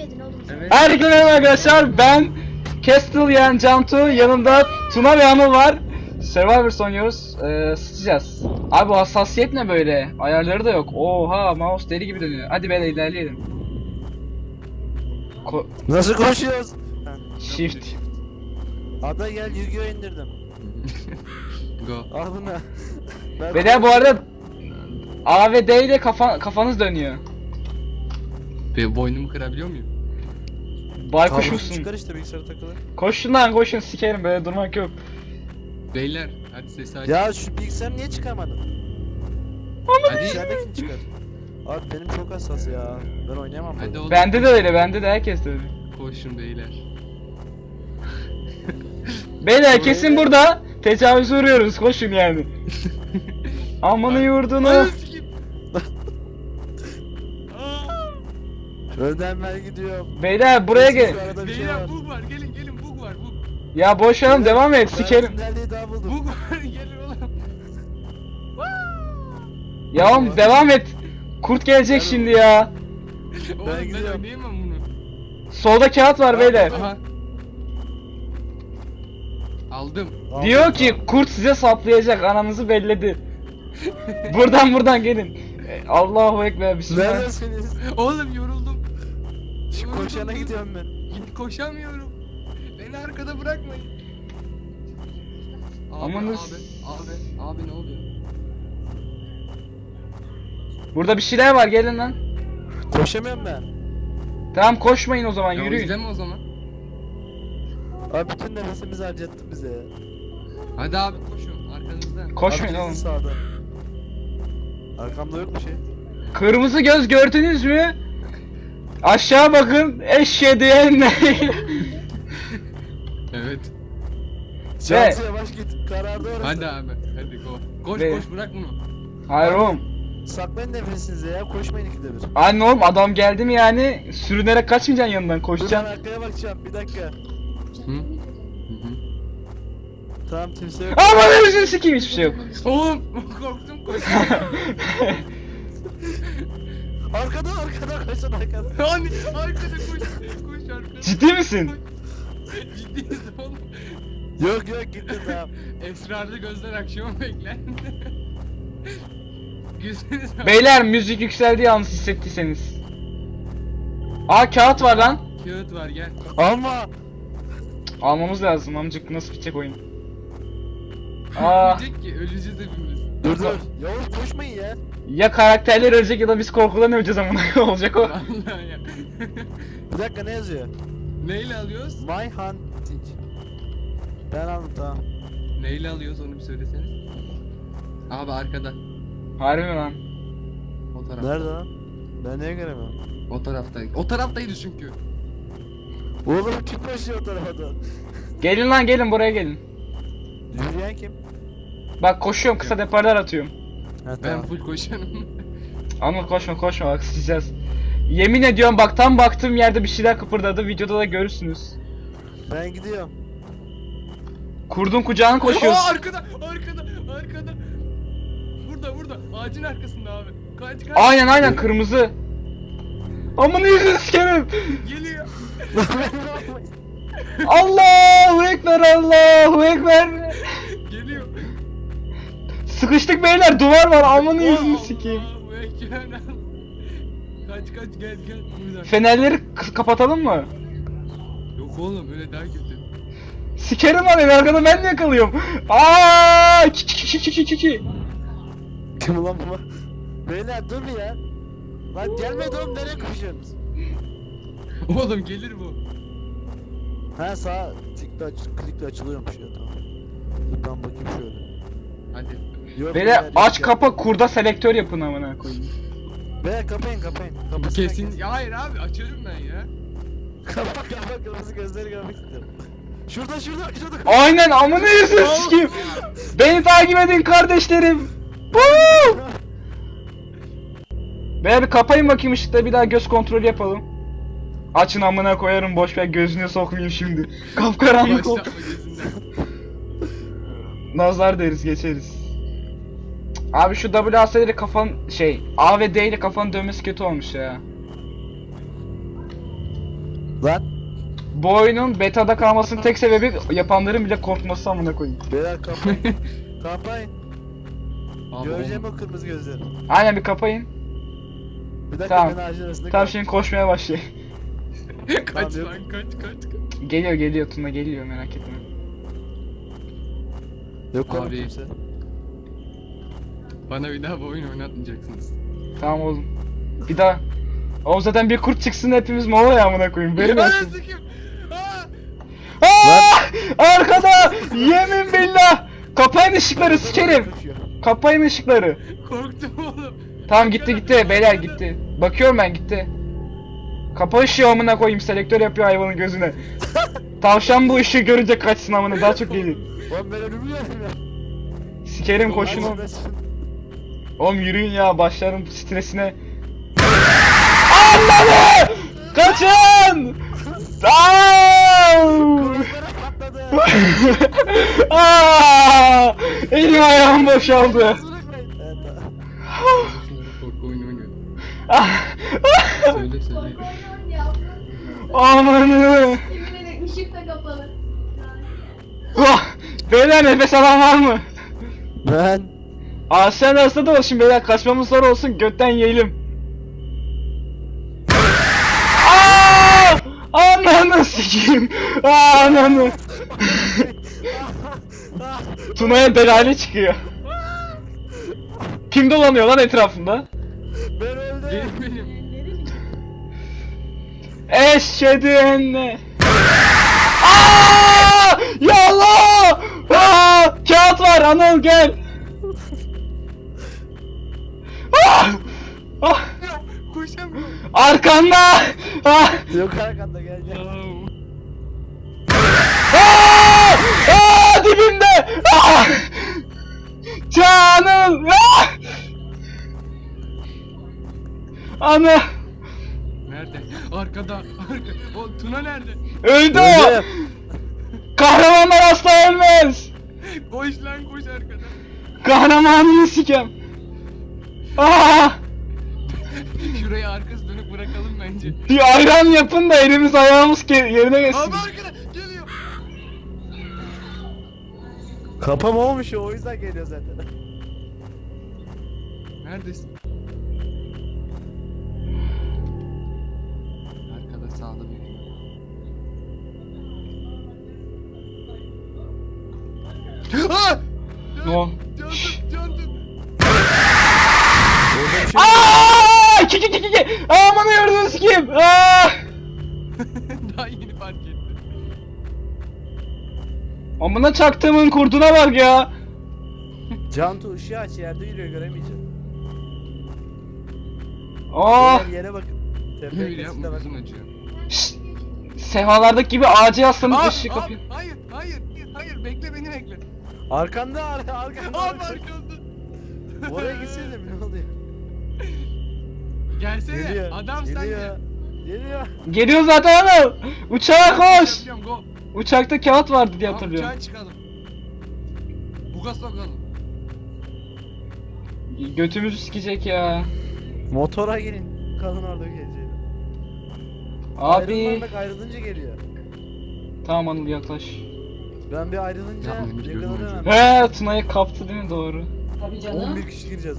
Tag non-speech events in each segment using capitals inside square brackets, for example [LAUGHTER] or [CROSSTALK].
yedin oğlum sen? Evet. Herkese merhaba arkadaşlar ben Castle yani Cantu yanımda Tuna ve Anıl var Survivor oynuyoruz ee, sıçacağız Abi bu hassasiyet ne böyle ayarları da yok Oha mouse deli gibi dönüyor Hadi böyle ilerleyelim Ko- Nasıl koşuyoruz? Shift Ada gel Yu-Gi-Oh indirdim. [LAUGHS] Go. Al bunu. [LAUGHS] Ben Ve de bu arada A ve D ile kafa, kafanız dönüyor Ve boynumu kırabiliyor muyum? Baykuş musun? Çıkar işte bilgisayara takılır. Koşun lan koşun sikerim böyle durmak yok Beyler hadi sesi aç. Ya şu bilgisayarı niye çıkarmadın? hadi. Çıkar. Abi benim çok hassas ya. Ben oynayamam. Hadi oğlum. Bende de öyle bende de herkes de öyle Koşun beyler. [LAUGHS] Beyler kesin burada tecavüz uğruyoruz koşun yani [LAUGHS] Amanı yurdunu Önden ben gidiyorum. Beyler buraya Kesin gel şu arada bir şey Beyler var. bug var gelin gelin bug var bug. Ya boş verin devam et sikerim. tüneldeyi daha buldum. Bug var [LAUGHS] gelin oğlum. [LAUGHS] Ya oğlum devam et. Kurt gelecek şimdi ya. Oğlum ben gidiyorum. bunu. Solda kağıt var beyler. Aha. Aldım. Aldım, Diyor ki kurt size saplayacak ananızı belledi. [LAUGHS] buradan buradan gelin. E, Allahu ekber bismillah. Neredesiniz? Oğlum yoruldum. Koşana gidiyorum ben. Git koşamıyorum. Beni arkada bırakmayın. Abi, Amanız. Abi, abi, abi ne oluyor? Burada bir şeyler var gelin lan. Koşamıyorum ben. Tamam koşmayın o zaman Ya yürüyün. izleme o zaman. Abi bütün nefesimizi harcattın bize ya. Hadi abi koşun arkanızdan. Koşmayın Abi oğlum. kesin sağda. Arkamda yok bir şey. Kırmızı göz gördünüz mü? Aşağı bakın eşhedü ne? Evet. Şansı yavaş git. Karardı orası. Hadi abi. Hadi go. Koş Ve- koş bırak bunu. Hayır oğlum. Saklayın nefesinizi ya. Koşmayın ikide bir. Anne oğlum adam geldi mi yani sürünerek kaçmayacaksın yanından Dur ben koşacaksın. arkaya bakacağım. Bir dakika. Hı? Hı hı. Tamam kimse yok. Aman özür sikeyim hiçbir şey yok. Oğlum [LAUGHS] korktum koş. [LAUGHS] Arkada arkada koşun arkada. [LAUGHS] Hani arkada koş. Koş arkada. Ciddi misin? Ciddiyiz oğlum. Yok yok gitti tamam. [LAUGHS] Esrarlı gözler akşama. [LAUGHS] Güzeliz abi. Beyler müzik yükseldi yalnız hissettiyseniz. Aa kağıt var lan. Kağıt var gel. Alma. Almamız lazım amcık nasıl bitecek oyun. Aa Diyecek ki öleceğiz hepimiz. Dur dur. Yavaş koşmayın ya. ya karakterler ölecek ya da biz korkudan öleceğiz amına olacak o. Vallahi ya. Bir dakika ne yazıyor? Neyle alıyoruz? My hunting. Ben aldım tamam. Neyle alıyoruz onu bir söyleseniz. Abi arkada. Harbi mi lan? O tarafta. Nerede lan? Ben niye göremiyorum? O tarafta. O taraftaydı çünkü. Oğlum kim koşuyor o tarafa da? Gelin lan gelin buraya gelin. Yürüyen kim? Bak koşuyorum kısa deparlar atıyorum. Ha Ben tamam. full koşanım. Anıl [LAUGHS] koşma koşma bak sıçacağız. Yemin ediyorum bak tam baktığım yerde bir şeyler kıpırdadı videoda da görürsünüz. Ben gidiyorum. Kurdun kucağına Aa, koşuyoruz. arkada, arkada, arkada. Burada, burada. Ağacın arkasında abi. Kaç, kaç. Aynen aynen kırmızı. Amına yüzünü sikerim. Geliyor. [LAUGHS] Allahu ekber Allahu ekber. Sıkıştık beyler duvar var amına yüzünü sikeyim. Allahu Ekber. Kaç kaç gel gel buradan. Fenerleri k- kapatalım mı? Yok oğlum öyle daha kötü. Sikerim lan arkada ben de yakalıyorum. Aa! Ki ki ki ki ki ki ki. Kim ulan bu? Beyler dur ya. Lan gelmedi oğlum nereye koşuyorsunuz? Oğlum gelir bu. Ha sağ tıkla aç, klikle açılıyormuş ya tamam. Dur ben bakayım şöyle. Hadi. Yok, yok aç kapa kurda selektör yapın amına koyayım. Beyler kapayın kapayın. Kapısını Kesin. kes. Ya hayır abi açarım ben ya. Kapa kapa kırmızı gözleri görmek istiyorum. Şurada şurada şurada. Aynen amına yüzünü sikeyim. Beni takip edin kardeşlerim. Woo! Beyler bir kapayın bakayım ışıkta bir daha göz kontrolü yapalım. Açın amına koyarım boş ver gözüne sokmayayım şimdi. Kapkaranlık ol. Başlatma gözünden. Nazar deriz geçeriz. Abi şu WAS'leri kafan şey A ve D ile kafanın dönmesi kötü olmuş ya. Lan Bu oyunun beta'da kalmasının tek sebebi yapanların bile korkması amına koyayım. beyler kapayın. [LAUGHS] kapayın. Abi, Göreceğim o kırmızı gözleri. Aynen bir kapayın. Bir dakika Tamam. ben ağacın arasında Tamam şimdi koşmaya başlayın. [LAUGHS] kaç Tamam, lan kaç kaç. kaç. Geliyor geliyor Tuna geliyor merak etme. Yok oğlum Abi. kimse. Bana bir daha bu oyunu oynatmayacaksınız. Tamam oğlum. Bir daha. Oğlum zaten bir kurt çıksın hepimiz mola ya amına koyayım. Verin olsun. Arkada! Yemin billah! Kapayın ışıkları sikerim. Kapayın ışıkları. Korktum oğlum. Tamam gitti gitti beyler gitti. Bakıyorum ben gitti. Kapa ışığı amına koyayım selektör yapıyor hayvanın gözüne. Tavşan bu ışığı görünce kaçsın amına daha çok gelir. Oğlum ben ölümlüyorum ya. Sikerim koşun oğlum. Oğlum yürüyün ya başlarım stresine. Allah'ım! Kaçın! Aa! Kulaklara patladı. Aa! Elim ayağım boşaldı. Korku oyunu oynuyorum. Ah! Söyle söyle. Amanı! Yemin ışık da kapalı. Beyler nefes alan var mı? Ben Aslen arasında da olsun beyler kaçmamız zor olsun götten yiyelim. Aa! Ananı sikeyim. Aa, Ananı. Tuna'ya belaylı çıkıyor. Kim dolanıyor lan etrafında? ben öldüm. Eşhedü enne. Aa! Ya Allah! Aa! Kağıt var Anıl gel. Koşamıyorum. Arkanda! Ah! Yok arkanda gel gel. Aa! Aa! Dibimde! Ah! Canım! Ah! Ana! Nerede? Arkada. Arka. O Tuna nerede? Öldü o! Kahramanlar asla ölmez! Koş lan koş arkada. Kahramanını sikem! Aa! [LAUGHS] Şuraya arkası dönüp bırakalım bence. Bir ayran yapın da elimiz ayağımız ke- yerine geçsin. Abi arkada geliyor. Kapam olmuş ya o yüzden geliyor zaten. Neredesin? Arkada sağda bir. Aa! Ne o? Şşş. canım. Orada bir şey Aa! Ki ki ki ki ki! Aman gördünüz kim? Aa! [LAUGHS] Daha yeni fark ettim. Amına çaktığımın kurduna bak ya. Cantu ışığı aç yerde yürüyor göremeyeceğim. Oh! Beyler yere bakın. Tepeye acıyor. Şşt! Sefalardaki gibi ağaca yaslanıp Aa, ışığı aa, kapıyor. hayır, hayır, hayır, bekle beni bekle. Arkanda ar arkanda. Abi arkamda. Oraya gitsene ne oluyor? Gelsene, Geliyor. adam sen geliyor. gel. Geliyor. Geliyor zaten Anıl. Uçağa koş. Yapıyorum, go. Uçakta kağıt vardı diye Tamam, hatırlıyorum. uçağa çıkalım. Buga sokalım. Götümüzü sikecek ya. Motora gelin. Kalın orada geleceğini. Abi. Ayrılmamak ayrılınca geliyor. Tamam Anıl yaklaş. Ben bir ayrılınca Emir, gözüm yakalanıyorum. He Tuna'yı kaptı değil mi doğru? Tabii canım. 11 kişi gireceğiz.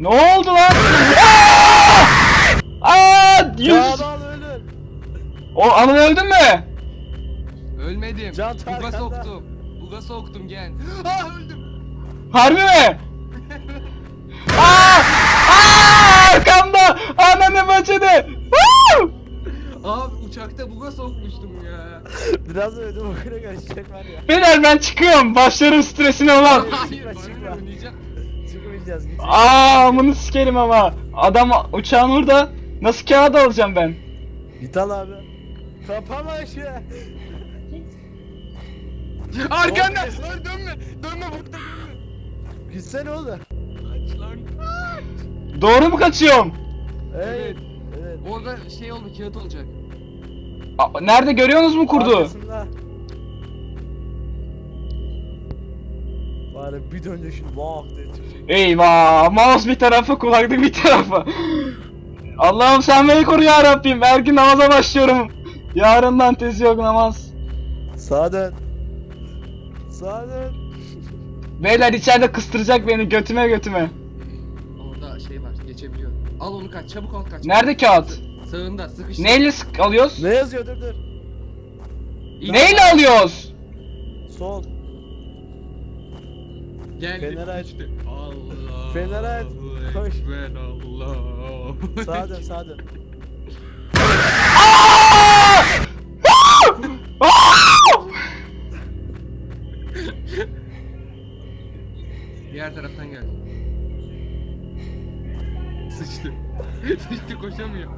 Ne oldu lan? Aa! Yüz. Ya al ölür. O Anıl öldün mü? Ölmedim. Can Buga soktum. Buga soktum gel. Aa öldüm. Harbi mi? [LAUGHS] Aa! Aa! Arkamda! Ananı bacını! Woo! Abi uçakta buga sokmuştum ya. Biraz öldüm okula karışacak var ya. Beyler ben çıkıyorum. Başlarım stresine ulan. Hayır, çıkma, bana çıkma. ne oynayacağım? Çıkmayacağız gideceğiz. Aa, amını sikerim ama. Adam uçağın orada. Nasıl kağıt alacağım ben? Git al abi. Kapama ışığı. [LAUGHS] Arkanda. Lan dönme. Dönme burada dönme. Gitsene oğlum. Kaç lan. Doğru mu kaçıyorum? Evet. Evet. Orada şey oldu kağıt olacak. Aa, Nerede görüyorsunuz mu kurdu? Arkasında. Bari bir şu vah çıkacak. Eyvah! Mouse bir tarafa, kulaklık bir tarafa. Allah'ım sen beni koru ya Rabbim. Her gün namaza başlıyorum. Yarından tezi yok namaz. Sağa dön. Sağa dön. Beyler içeride kıstıracak beni götüme götüme. Orada şey var geçebiliyor. Al onu kaç çabuk al kaç. Nerede kağıt? Sağında sıkıştı. Neyle sık alıyoruz? Ne yazıyor dur dur. İn- Neyle alıyoruz? Sol. Geldi. Aç. işte. Allah. Feneri aç. Koş. Ben Allah. Sağa dön sağa dön. Diğer taraftan geldi. Sıçtı. [LAUGHS] Sıçtı koşamıyor.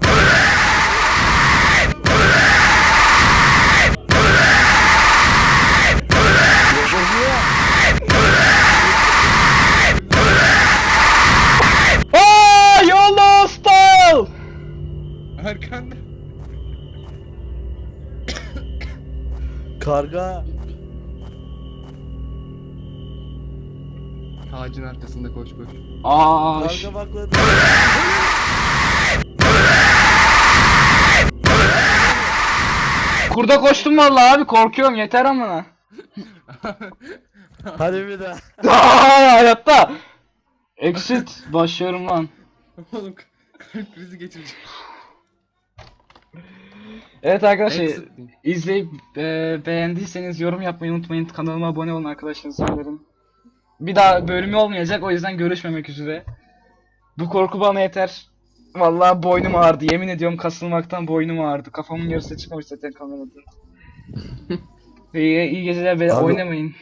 Ağacın arkasında koş koş. Aa bakladı. kurda koştum vallahi abi korkuyorum yeter amına. [LAUGHS] Hadi bir daha. Aa hayatta. Exit başlıyorum lan. Oğlum kalp krizi geçirecek. Evet arkadaşlar Exit izleyip e, beğendiyseniz yorum yapmayı unutmayın. Kanalıma abone olun arkadaşlar söylerim. Bir daha bölümü olmayacak o yüzden görüşmemek üzere. Bu korku bana yeter. Vallahi boynum ağrıdı. Yemin ediyorum kasılmaktan boynum ağrıdı. Kafamın yarısı çıkmamış zaten kamerada. [LAUGHS] iyi, iyi geceler Abi- oynamayın.